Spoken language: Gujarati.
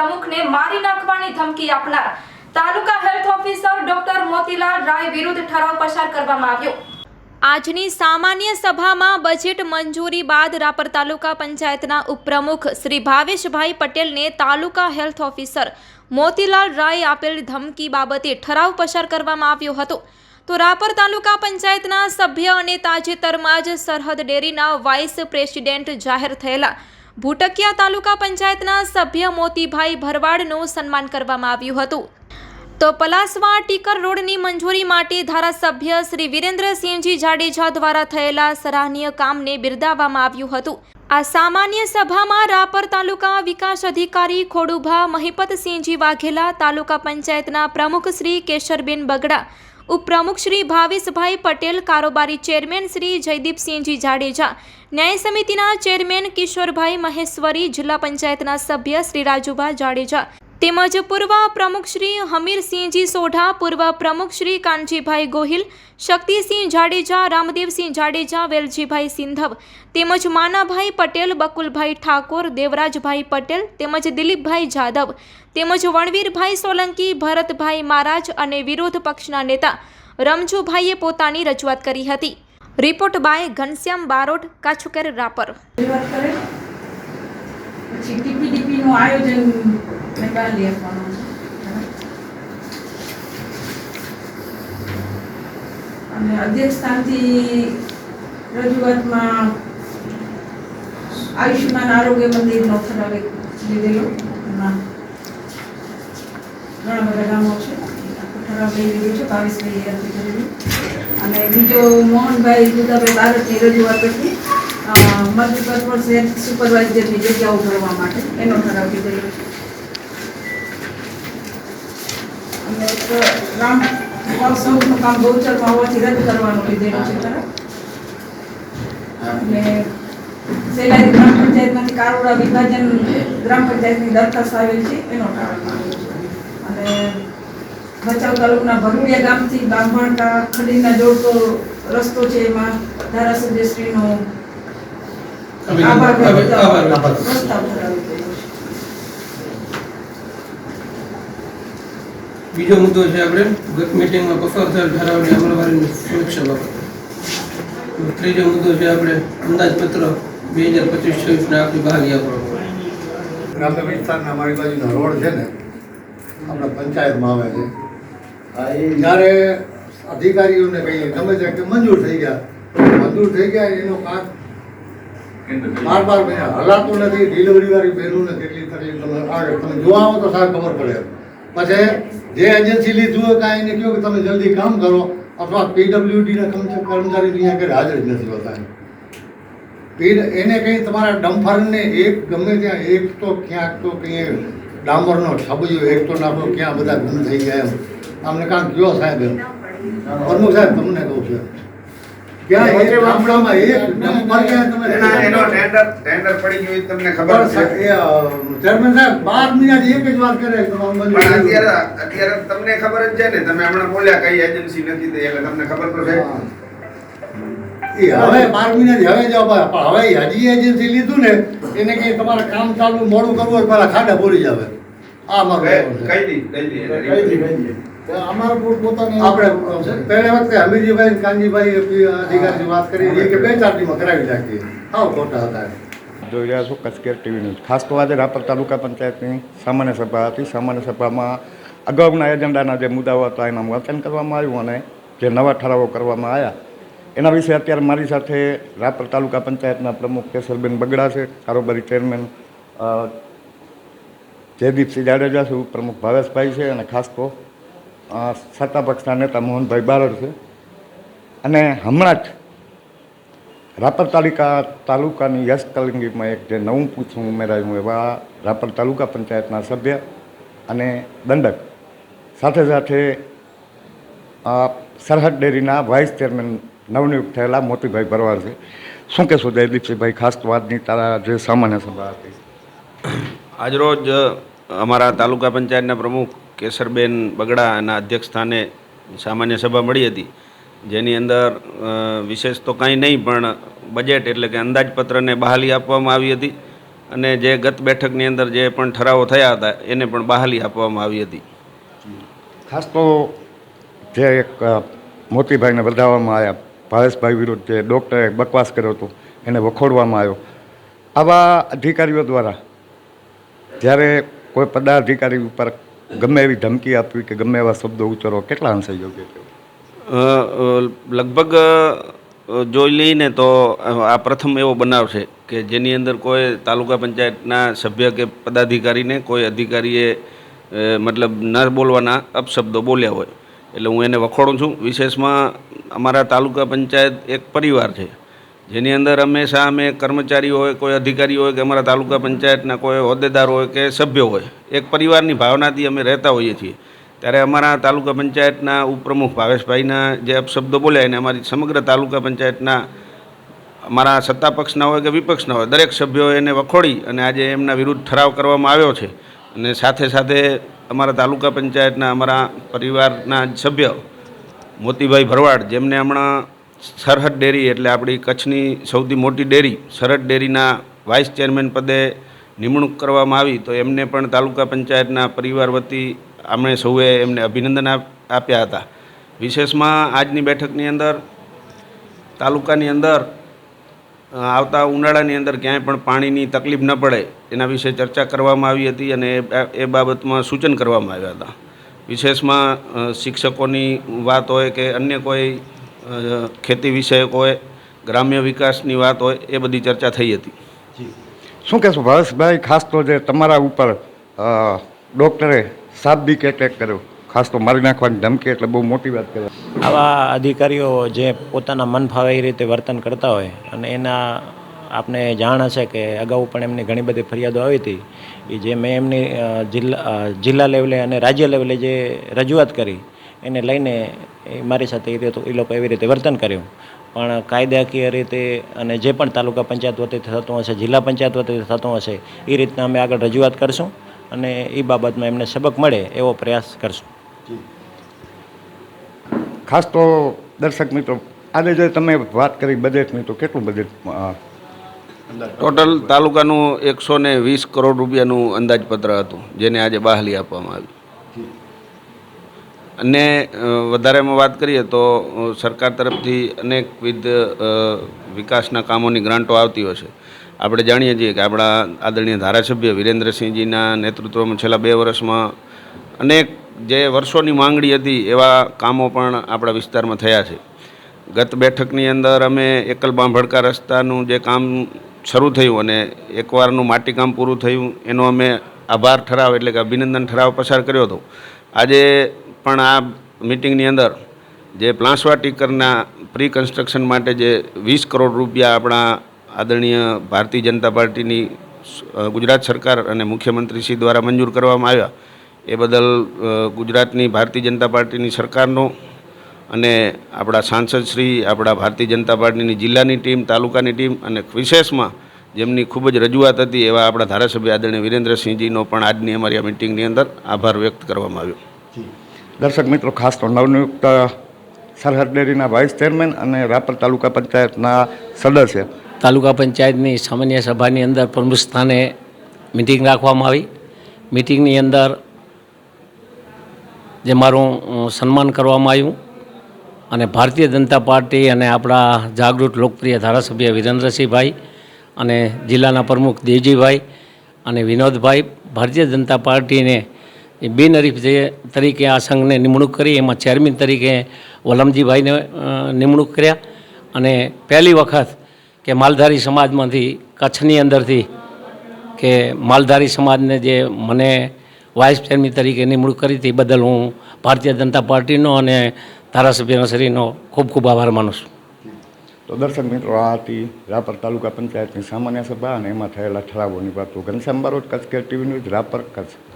ઉપપ્રમુખને મારી નાખવાની ધમકી આપનાર. Taluka health officer doctor Motilal Rai વિરુદ્ધ ઠરાવ પસાર કરવામાં આવ્યો. આજની સામાન્ય સભામાં બજેટ મંજૂરી બાદ રાપર તાલુકા પંચાયતના ઉપપ્રમુખ શ્રી ભાવેશભાઈ પટેલને તાલુકા હેલ્થ ઓફિસર મોતીલાલ રાય આપેલ ધમકી બાબતે ઠરાવ પસાર કરવામાં આવ્યો હતો. તો રાપર તાલુકા પંચાયતના સભ્ય અને તાજેતરમાં જ સરહદ ડેરીના વાઇસ પ્રેસિડેન્ટ જાહેર થયેલા. ભૂટકિયા તાલુકા પંચાયતના સભ્ય મોતીભાઈ ભરવાડનું સન્માન કરવામાં આવ્યું હતું. તો પલાસવા ટીકર રોડની મંજૂરી માટે ધારાસભ્ય શ્રી વિરેન્દ્રસિંહજી જાડેજા દ્વારા થયેલા સરાહનીય કામને બિરદાવવામાં આવ્યું હતું. આ સામાન્ય સભામાં રાપર તાલુકા વિકાસ અધિકારી ખોડુભા મહિપતસિંહજી વાઘેલા, તાલુકા પંચાયતના પ્રમુખ શ્રી કેશરબેન બગડા ઉપપ્રમુખ શ્રી ભાવેશભાઈ પટેલ, કારોબારી ચેરમેન શ્રી જયદીપસિંહજી જાડેજા, ન્યાય સમિતિના ચેરમેન કિશોરભાઈ મહેશ્વરી, જિલ્લા પંચાયતના સભ્ય શ્રી રાજુભા જાડેજા તેમજ પૂર્વ પ્રમુખ શ્રી હમીરસિંહજી સોઢા, પૂર્વ પ્રમુખ શ્રી કાનજીભાઈ ગોહિલ, શક્તિસિંહ જાડેજા, રામદેવસિંહ જાડેજા, વેલજીભાઈ સિંધવ તેમજ માનાભાઈ પટેલ, બકુલભાઈ ઠાકોર, દેવરાજભાઈ પટેલ તેમજ દિલીપભાઈ જાદવ તેમજ વણવીરભાઈ સોલંકી, ભરતભાઈ મહારાજ અને વિરોધ પક્ષના નેતા રમજુભાઈએ પોતાની રજૂઆત કરી હતી. રિપોર્ટ બાય ઘનશ્યામ બારોટ, કાછુકેર રાપર. પછી ટીપીડીપીનું આયોજન મેં બહાલી આપવાનું અને અધ્યક્ષ રજૂઆતમાં આયુષ્યમાન આરોગ્ય મંદિરનો ઠરાવ લીધેલો એમાં ઘણા બધા ગામો છે. ઠરાવ લઈ લીધો છે, બાવીસ ભાઈ અને બીજો મોહનભાઈ દુદાભાઈ બારડની રજૂઆત હતી. મલ્ટીપર્પઝ હેલ્થ સુપરવાઇઝરની જગ્યાઓ ભરવા માટે. એનો ઠરાવ લીધેલો છે. અને સૌનું કામ હોવાથી રદ કરવાનું લીધેલું છે ઠરાવ. અને સેલારી ગ્રામ પંચાયતમાંથી કારોડા વિભાજન ગ્રામ પંચાયતની દરખાસ્ત આવેલ છે એનો ઠરાવ અને ભચાઉ તાલુકાના ભરૂડિયા ગામથી બાંભણકા ખડીના જોડતો રસ્તો છે એમાં ધારાસભ્યશ્રીનો આભાર વ્યક્ત આભાર. પ્રસ્તાવ ધરાવી ગયો છે બીજો મુદ્દો છે આપણે. ગત મિટિંગમાં પસાર થયેલ ઠરાવની અમલવારીની સમીક્ષા બાબત. ત્રીજો મુદ્દો છે આપણે અંદાજપત્ર બે હજાર પચીસ છવ્વીસને આપણી ભાગી આપણો ગ્રામ્ય વિસ્તારના અમારી બાજુના રોડ છે ને આપણા પંચાયતમાં આવે છે. જ્યારે અધિકારીઓને કહીએ ગમે તે કે મંજૂર થઈ ગયા. મંજૂર થઈ ગયા એનો કામ બાર બાર હલાતું નથી ડિલિવરી વાળી બહેનોને કેટલી તકલીફ તમે આવે. તમે જોવા આવો તો સાહેબ ખબર પડે. પછી જે એજન્સી લીધું હોય કાંઈ એને કહ્યું કે તમે જલ્દી કામ કરો અથવા પીડબ્લ્યુડીના કર્મચારી અહીંયા આગળ હાજર જ નથી હોતા. પીડ એને કંઈ તમારા ડમ્ફરને એક ગમે ત્યાં એક તો ક્યાંક તો કંઈ ડામરનો છબજો એક તો નાખો ક્યાં બધા ગુમ થઈ ગયા એમ. અમને કાંક કયો સાહેબ એમ? પ્રમુખ સાહેબ તમને કહું છું ક્યાં એક ગામડામાં એક ડમ્પર ક્યાં તમે એનો ટેન્ડર ટેન્ડર પડી ગયું એ તમને ખબર છે. ચેરમેન સાહેબ બાર મહિનાથી એક જ વાત કરે પણ અત્યારે અત્યારે તમને ખબર જ છે ને તમે હમણાં બોલ્યા કઈ એજન્સી નથી એટલે તમને ખબર તો છે. હવે બાર મહિના હવે જાવ પણ હવે હજી એજન્સી લીધું ને એને કઈ તમારે કામ ચાલુ મોડું કરવું હોય પેલા ખાડા બોલી જાવે આ મારું કહેવું છે. કઈ દી કઈ દી આપણે પહેલા વખતે હમીરજીભાઈ કાનજીભાઈ અધિકારી વાત કરી. હતી કે બે ચાર દીમાં કરાવી નાખીએ. હાવ ખોટા હતા. જોઈ રહ્યા છો કચકેર ટીવી ન્યૂઝ. ખાસ તો આજે રાપર તાલુકા પંચાયતની સામાન્ય સભા હતી. સામાન્ય સભામાં અગાઉના એજન્ડાના જે મુદ્દાઓ હતા એનું વાંચન કરવામાં આવ્યું અને જે નવા ઠરાવો કરવામાં આવ્યા એના વિશે અત્યારે મારી સાથે રાપર તાલુકા પંચાયતના પ્રમુખ કેશરબેન બગડા છે કારોબારી ચેરમેન જયદીપસિંહ જાડેજા છે પ્રમુખ ભાવેશભાઈ છે અને ખાસ તો સત્તા પક્ષના નેતા મોહનભાઈ બારડ છે. અને હમણાં જ રાપર તાલુકા, તાલુકાની યશ કલંગીમાં એક જે નવું પૂછવું ઉમેરાયું એવા રાપર તાલુકા પંચાયતના સભ્ય અને દંડક. સાથે સાથે સરહદ ડેરીના વાઇસ ચેરમેન નવનિયુક્ત થયેલા મોતીભાઈ ભરવાડ છે. શું કહેશો જયદીપસિંહભાઈ, ખાસ વાતની તારા જે સામાન્ય સભા હતી આજરોજ અમારા તાલુકા પંચાયતના પ્રમુખ કેસરબેન બગડાના અધ્યક્ષ સ્થાને સામાન્ય સભા મળી હતી. જેની અંદર વિશેષ તો કાંઈ નહીં, પણ બજેટ એટલે કે અંદાજપત્રને બહાલી આપવામાં આવી હતી અને જે ગત બેઠકની અંદર જે પણ ઠરાવો થયા હતા, એને પણ બહાલી આપવામાં આવી હતી. ખાસ તો જે એક મોતીભાઈને વધાવવામાં આવ્યા, ભાવેશભાઈ વિરુદ્ધ જે ડૉક્ટરે બકવાસ કર્યો હતો, એને વખોડવામાં આવ્યો. આવા અધિકારીઓ દ્વારા જ્યારે કોઈ પદાધિકારી ઉપર ગમે એવી ધમકી આપવી કે ગમે એવા શબ્દો ઉચ્ચારવા કેટલા અંશે યોગ્ય લગભગ જોઈ લઈને તો આ પ્રથમ એવો બનાવ છે કે જેની અંદર કોઈ તાલુકા પંચાયતના સભ્ય કે પદાધિકારીને કોઈ અધિકારીએ મતલબ ન બોલવાના અપશબ્દો બોલ્યા હોય. એટલે હું એને વખોડું છું. વિશેષમાં અમારા તાલુકા પંચાયત એક પરિવાર છે. જેની અંદર હંમેશા અમે કર્મચારી હોય, કોઈ અધિકારી હોય કે અમારા તાલુકા પંચાયતના કોઈ હોદ્દેદાર હોય કે સભ્યો હોય, એક પરિવારની ભાવનાથી અમે રહેતા હોઈએ છીએ. ત્યારે અમારા તાલુકા પંચાયતના ઉપપ્રમુખ ભાવેશભાઈના જે અપશબ્દો બોલ્યા એને અમારી સમગ્ર તાલુકા પંચાયતના અમારા સત્તા પક્ષના હોય કે વિપક્ષના હોય, દરેક સભ્યોએ એને વખોડી અને આજે એમના વિરુદ્ધ ઠરાવ કરવામાં આવ્યો છે. અને સાથે સાથે અમારા તાલુકા પંચાયતના અમારા પરિવારના સભ્ય મોતીભાઈ ભરવાડ, જેમને હમણાં સરહદ ડેરી એટલે આપણી કચ્છની સૌથી મોટી ડેરી. સરહદ ડેરીના વાઇસ ચેરમેન પદે નિમણૂક કરવામાં આવી તો એમને પણ તાલુકા પંચાયતના પરિવાર વતી આપણે સૌએ એમને અભિનંદન આપ્યા હતા. વિશેષમાં આજની બેઠકની અંદર, તાલુકાની અંદર આવતા ઉનાળાની અંદર ક્યાંય પણ પાણીની તકલીફ ન પડે એના વિશે ચર્ચા કરવામાં આવી હતી અને એ બાબતમાં સૂચન કરવામાં આવ્યા હતા. વિશેષમાં શિક્ષકોની વાત હોય કે અન્ય કોઈ ખેતી વિષયક હોય ગ્રામ્ય વિકાસની વાત હોય એ બધી ચર્ચા થઈ હતી. શું કહેશો ભાવેશભાઈ ખાસ તો જે તમારા ઉપર ડૉક્ટરે શાબ્દિક એટેક કર્યો. ખાસ તો મારી નાખવાની ધમકી એટલે બહુ મોટી વાત કહેવાય. આવા અધિકારીઓ જે પોતાના મન ફાવે એ રીતે વર્તન કરતા હોય અને એના આપને જાણ હશે કે અગાઉ પણ એમની ઘણી બધી ફરિયાદો આવી હતી. એ જે મેં એમની જિલ્લા જિલ્લા લેવલે અને રાજ્ય લેવલે જે રજૂઆત કરી એને લઈને એ મારી સાથે એ રીતે એ લોકો એવી રીતે વર્તન કર્યું. પણ કાયદાકીય રીતે અને જે પણ તાલુકા પંચાયત વતીથી થતું હશે જિલ્લા પંચાયત વતીથી થતું હશે એ રીતના અમે આગળ રજૂઆત કરશું અને એ બાબતમાં એમને સબક મળે એવો પ્રયાસ કરશું. ખાસ તો દર્શક મિત્રો આજે જે તમે વાત કરી બજેટની તો કેટલું બજેટ ટોટલ તાલુકાનું એકસો ને વીસ કરોડ રૂપિયાનું અંદાજપત્ર હતું જેને આજે બહાલી આપવામાં આવી. અને વધારેમાં વાત કરીએ તો સરકાર તરફથી અનેકવિધ વિકાસના કામોની ગ્રાન્ટો આવતી હોય છે. આપણે જાણીએ છીએ કે આપણા આદરણીય ધારાસભ્ય વિરેન્દ્રસિંહજીના નેતૃત્વમાં છેલ્લા બે વર્ષમાં અનેક જે વર્ષોની માંગણી હતી એવા કામો પણ આપણા વિસ્તારમાં થયા છે. ગત બેઠકની અંદર અમે એકલ બાંભડકા રસ્તાનું જે કામ શરૂ થયું અને એકવારનું માટીકામ પૂરું થયું, એનો અમે આભાર ઠરાવ એટલે કે અભિનંદન ઠરાવ પસાર કર્યો હતો. આજે પણ આ મિટિંગની અંદર જે પ્લાસવા ટીકરના પ્રી કન્સ્ટ્રક્શન માટે જે વીસ કરોડ રૂપિયા આપણા આદરણીય ભારતીય જનતા પાર્ટીની ગુજરાત સરકાર અને મુખ્યમંત્રીશ્રી દ્વારા મંજૂર કરવામાં આવ્યા, એ બદલ ગુજરાતની ભારતીય જનતા પાર્ટીની સરકારનો અને આપણા સાંસદ શ્રી, આપણા ભારતીય જનતા પાર્ટીની જિલ્લાની ટીમ, તાલુકાની ટીમ અને વિશેષમાં જેમની ખૂબ જ રજૂઆત હતી એવા આપણા ધારાસભ્ય આદરણીય વિરેન્દ્રસિંહજીનો પણ આજની અમારી આ મિટિંગની અંદર આભાર વ્યક્ત કરવામાં આવ્યો. દર્શક મિત્રો, ખાસ તો નવનિયુક્ત સરહદ ડેરીના વાઇસ ચેરમેન અને રાપર તાલુકા પંચાયતના સદસ્ય. તાલુકા પંચાયતની સામાન્ય સભાની અંદર પ્રમુખ સ્થાને મિટિંગ રાખવામાં આવી. મિટિંગની અંદર જે મારું સન્માન કરવામાં આવ્યું અને ભારતીય જનતા પાર્ટી અને આપણા જાગૃત લોકપ્રિય ધારાસભ્ય વિરેન્દ્રસિંહભાઈ અને જિલ્લાના પ્રમુખ દેવજીભાઈ અને વિનોદભાઈ, ભારતીય જનતા પાર્ટીને એ બિનહરીફ જે તરીકે આ સંઘને નિમણૂક કરી, એમાં ચેરમેન તરીકે વલમજીભાઈને નિમણૂક કર્યા. અને પહેલી વખત કે માલધારી સમાજમાંથી, કચ્છની અંદરથી કે માલધારી સમાજને જે મને વાઇસ ચેરમેન તરીકે નિમણૂક કરી હતી બદલ હું ભારતીય જનતા પાર્ટીનો અને ધારાસભ્યના શ્રીનો ખૂબ ખૂબ આભાર માનું છું. તો દર્શક મિત્રો, આ હતી રાપર તાલુકા પંચાયતની સામાન્ય સભા અને એમાં થયેલા ઠરાવોની વાતો. Ghanshyam Barot, Kutch care TV news, Rapar, Kutch.